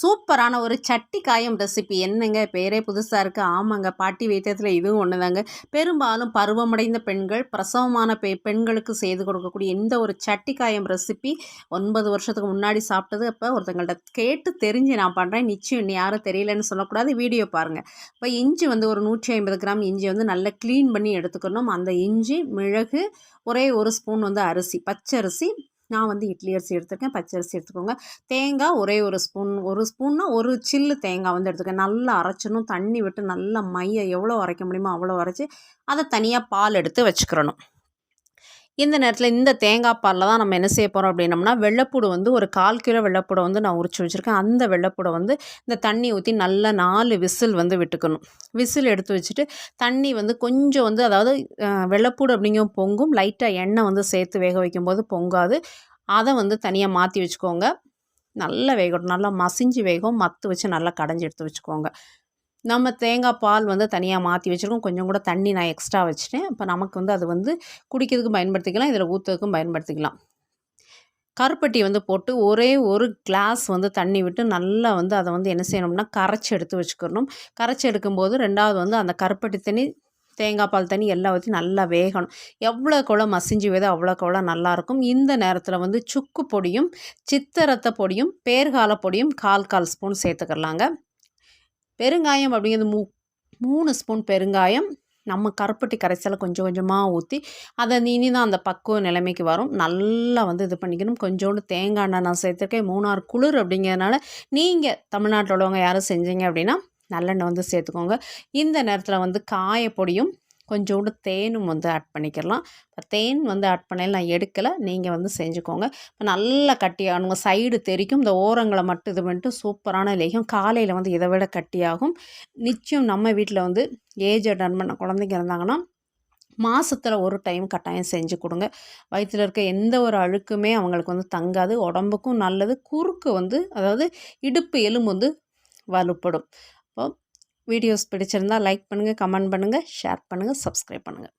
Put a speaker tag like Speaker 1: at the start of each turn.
Speaker 1: சூப்பரான ஒரு சட்டி காயம் ரெசிபி என்னங்க? பேரே புதுசாக இருக்குது ஆமாங்க. பாட்டி வைத்தியத்தில் இதுவும் ஒன்று தாங்க பெரும்பாலும் பருவமடைந்த பெண்கள் பிரசவமான பெ பெண்களுக்கு செய்து கொடுக்கக்கூடிய இந்த ஒரு சட்டி காயம் ரெசிபி ஒன்பது வருஷத்துக்கு முன்னாடி சாப்பிட்டது. அப்போ ஒருத்தங்கள்ட்ட கேட்டு தெரிஞ்சு நான் பண்ணுறேன் நிச்சயம் இன்னும் யாரும் தெரியலன்னு சொல்லக்கூடாது. வீடியோ பாருங்கள் இப்போ இஞ்சி வந்து ஒரு நூற்றி ஐம்பது கிராம் இஞ்சி வந்து நல்லா க்ளீன் பண்ணி எடுத்துக்கணும். அந்த இஞ்சி மிளகு ஒரே ஒரு ஸ்பூன் வந்து அரிசி பச்சை அரிசி நான் வந்து இட்லி அரிசி எடுத்துருக்கேன் பச்சை அரிசி எடுத்துக்கோங்க. தேங்காய் ஒரே ஒரு ஸ்பூன் ஒரு ஸ்பூன்னா ஒரு சில்லு தேங்காய் வந்து எடுத்துக்கேன் நல்லா அரைச்சணும் தண்ணி விட்டு நல்லா மைய எவ்வளோ அரைக்க முடியுமோ அவ்வளோ அரைச்சி அதை தனியாக பால் எடுத்து வச்சுக்கிறணும். இந்த நேரத்தில் இந்த தேங்காய் பாலில் தான் நம்ம என்ன செய்ய போகிறோம் அப்படின்னம்னா வெள்ளைப்பூடு வந்து ஒரு கால் கிலோ வெள்ளைப்பூடை வந்து நான் உரிச்சு வச்சுருக்கேன். அந்த வெள்ளைப்பூடை வந்து இந்த தண்ணி ஊற்றி நல்லா நாலு விசில் வந்து விட்டுக்கணும். விசில் எடுத்து வச்சுட்டு தண்ணி வந்து கொஞ்சம் வந்து அதாவது வெள்ளைப்பூடு அப்படிங்கும் பொங்கும். லைட்டாக எண்ணெய் வந்து சேர்த்து வேக வைக்கும்போது பொங்காது. அதை வந்து தனியாக மாற்றி வச்சுக்கோங்க. நல்லா வேகட்டும். நல்லா மசிஞ்சு வேகும் மத்து வச்சு நல்லா கடைஞ்சி எடுத்து வச்சுக்கோங்க. நம்ம தேங்காய் பால் வந்து தனியாக மாற்றி வச்சுருக்கோம். கொஞ்சம் கூட தண்ணி நான் எக்ஸ்ட்ரா வச்சுட்டேன். இப்போ நமக்கு வந்து அது வந்து குடிக்கிறதுக்கும் பயன்படுத்திக்கலாம். இதில் ஊற்றுறதுக்கும் பயன்படுத்திக்கலாம். கருப்பட்டி வந்து போட்டு ஒரே ஒரு கிளாஸ் வந்து தண்ணி விட்டு நல்லா வந்து அதை வந்து என்ன செய்யணும்னா கரைச்சி எடுத்து வச்சுக்கணும். கரைச்சி எடுக்கும்போது ரெண்டாவது வந்து அந்த கருப்பட்டி தண்ணி தேங்காய் பால் தண்ணி எல்லாம் ஊற்றி நல்லா வேகணும். எவ்வளோ மசிஞ்சு வேதோ அவ்வளோ கூட நல்லாயிருக்கும் இந்த நேரத்தில் வந்து சுக்கு பொடியும் சித்தரத்தை பொடியும் பேர்கால பொடியும் கால் கால் ஸ்பூன் சேர்த்துக்கலாங்க. பெருங்காயம் அப்படிங்கிறது மூ மூணு ஸ்பூன் பெருங்காயம் நம்ம கருப்பட்டி கரைசலை கொஞ்சம் கொஞ்சமாக ஊற்றி அதை இனி தான் அந்த பக்குவ நிலைமைக்கு வரும். நல்லா வந்து இது பண்ணிக்கணும். கொஞ்சோண்டு தேங்காய் எண்ணெய் நான் சேர்த்துருக்கேன். மூணாறு குளிர் அப்படிங்கிறதுனால நீங்கள் தமிழ்நாட்டில் உள்ளவங்க யாரும் செஞ்சீங்க அப்படின்னா நல்லெண்ணெய் வந்து சேர்த்துக்கோங்க. இந்த நேரத்தில் வந்து காயப்பொடியும் கொஞ்சோண்டு தேனும் வந்து ஆட் பண்ணிக்கிறலாம் இப்போ தேன் வந்து ஆட் பண்ணல நான் எடுக்கலை. நீங்கள் வந்து செஞ்சுக்கோங்க. இப்போ நல்லா கட்டியாகணுங்க சைடு தெரிக்கும். இந்த ஓரங்களை மட்டும் இது பண்ணிட்டு சூப்பரான லேகம் காலையில் வந்து இதை விட கட்டியாகும். நிச்சயம் நம்ம வீட்டில் வந்து ஏஜ் அட்டன் பண்ண குழந்தைங்க இருந்தாங்கன்னா மாதத்தில் ஒரு டைம் கட்டாயம் செஞ்சு கொடுங்க. வயிற்றில் இருக்க எந்த ஒரு அழுக்குமே அவங்களுக்கு வந்து தங்காது. உடம்புக்கும் நல்லது. குறுக்கு வந்து அதாவது இடுப்பு எலும்பு வந்து வலுப்படும். வீடியோஸ் பிடிச்சிருந்தால் லைக் பண்ணுங்கள் கமெண்ட் பண்ணுங்கள் ஷேர் பண்ணுங்கள் சப்ஸ்கிரைப் பண்ணுங்கள்